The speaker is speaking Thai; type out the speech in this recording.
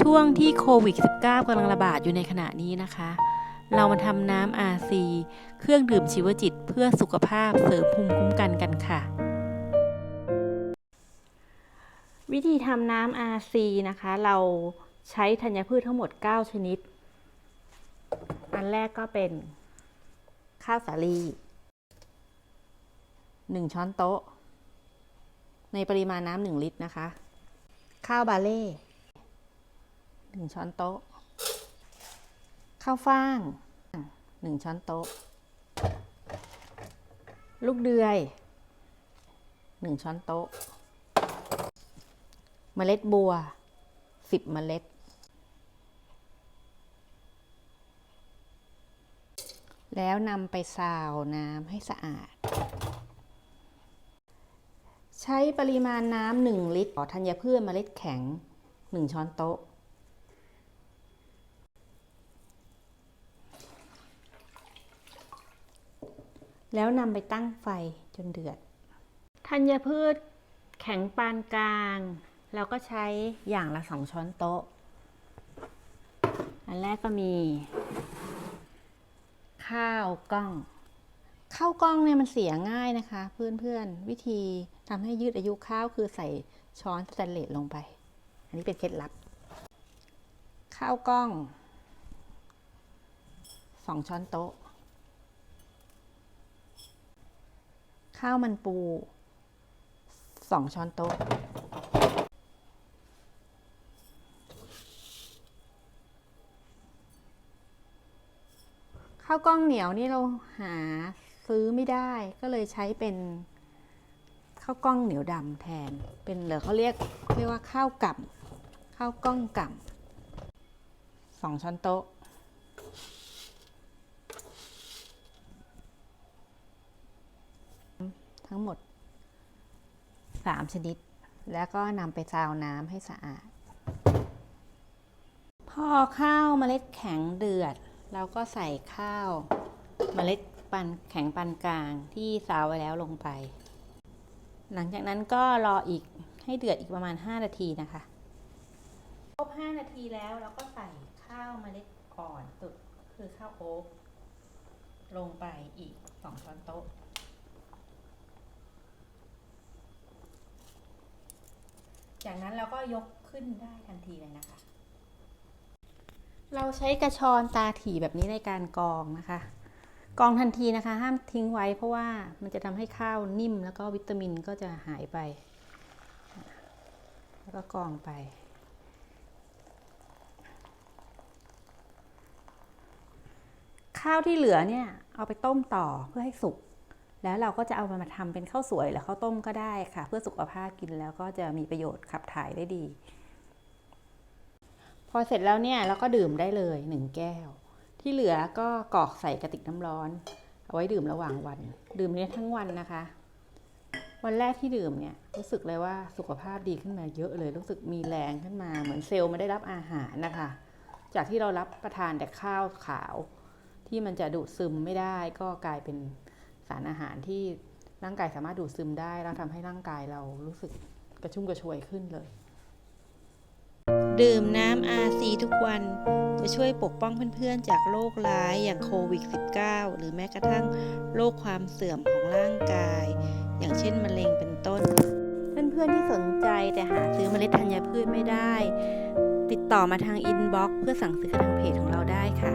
ช่วงที่โควิด -19 กำลังระบาดอยู่ในขณะนี้นะคะ เรามาทำน้ำ RC เครื่องดื่มชีวจิตเพื่อสุขภาพเสริมภูมิคุ้มกันกันค่ะ วิธีทำน้ำ RC นะคะ เราใช้ธัญพืชทั้งหมด 9 ชนิด อันแรกก็เป็น ข้าวสาลี 1 ช้อนโต๊ะ ในปริมาณน้ำ1ลิตรนะคะ ข้าวบาเล่ 1ช้อนโต๊ะ ข้าวฟ่าง1ช้อนโต๊ะ ลูกเดือย1ช้อนโต๊ะ เมล็ดบัว10เมล็ด แล้วนำไปซาวน้ำให้สะอาด ใช้ปริมาณน้ำ1ลิตร ต่อธัญพืชเมล็ดแข็ง1ช้อนโต๊ะ แล้วนำไปตั้งไฟจนเดือดธัญพืชแข็งปานกลางเราก็ใช้อย่างละสองช้อนโต๊ะ อันแรกก็มี ข้าวกล้อง ข้าวกล้องเนี่ยมันเสียง่ายนะคะ เพื่อนๆ วิธีทำให้ยืดอายุข้าวคือใส่ช้อนสแตนเลสลงไป อันนี้เป็นเคล็ดลับ ข้าวกล้องสองช้อนโต๊ะ ข้าวมันปูสองช้อนโต๊ะ ข้าวกล้องเหนียวนี่เราหาซื้อไม่ได้ก็เลยใช้เป็นข้าวกล้องเหนียวดำแทน เป็นเหลือเขาเรียกเรียกว่าข้าวกับข้าวกล้องกับสองช้อนโต๊ะ ทั้งหมด 3 ชนิด แล้วก็นำไปซาวน้ำให้สะอาด พอข้าวเมล็ดแข็งเดือด เราก็ใส่ข้าวเมล็ดปันแข็งปานกลางที่ซาวไว้แล้วลงไป หลังจากนั้นก็รออีกให้เดือดอีกประมาณ 5 นาทีนะคะ ครบ 5 นาทีแล้วเราก็ใส่ข้าวเมล็ดอ่อนสุดคือข้าวโอ๊กลงไปอีก 2 ช้อนโต๊ะ จากนั้นเราก็ยกขึ้นได้ทันทีเลยนะคะ เราใช้กระชอนตาถี่แบบนี้ในการกรองนะคะ กรองทันทีนะคะ ห้ามทิ้งไว้เพราะว่ามันจะทำให้ข้าวนิ่มแล้วก็วิตามินก็จะหายไป แล้วก็กรองไปข้าวที่เหลือเนี่ยเอาไปต้มต่อเพื่อให้สุก แล้วเราก็จะเอามันมาทำเป็นข้าวสวยหรือข้าวต้มก็ได้ค่ะ เพื่อสุขภาพกินแล้วก็จะมีประโยชน์ขับถ่ายได้ดี พอเสร็จแล้วเนี่ยเราก็ดื่มได้เลยหนึ่งแก้ว ที่เหลือก็กรอกใส่กระติกน้ำร้อน เอาไว้ดื่มระหว่างวัน ดื่มเนี้ทั้งวันนะคะ วันแรกที่ดื่มเนี่ยรู้สึกเลยว่าสุขภาพดีขึ้นมาเยอะเลย รู้สึกมีแรงขึ้นมาเหมือนเซลล์ไม่ได้รับอาหารนะคะ จากที่เรารับประทานแต่ข้าวขาวที่มันจะดูดซึมไม่ได้ก็กลายเป็น สารอาหารที่ร่างกายสามารถดูดซึมได้ แล้วทำให้ร่างกายเรารู้สึกกระชุ่มกระชวยขึ้นเลย ดื่มน้ำ RC ทุกวันจะช่วยปกป้องเพื่อนๆ จากโรคร้ายอย่างโควิด -19 หรือแม้กระทั่งโรคความเสื่อมของร่างกาย อย่างเช่นมะเร็งเป็นต้น เพื่อนๆ ที่สนใจแต่หาซื้อเมล็ดธัญพืชไม่ได้ ติดต่อมาทางอินบ็อกซ์เพื่อสั่งซื้อทางเพจของเราได้ค่ะ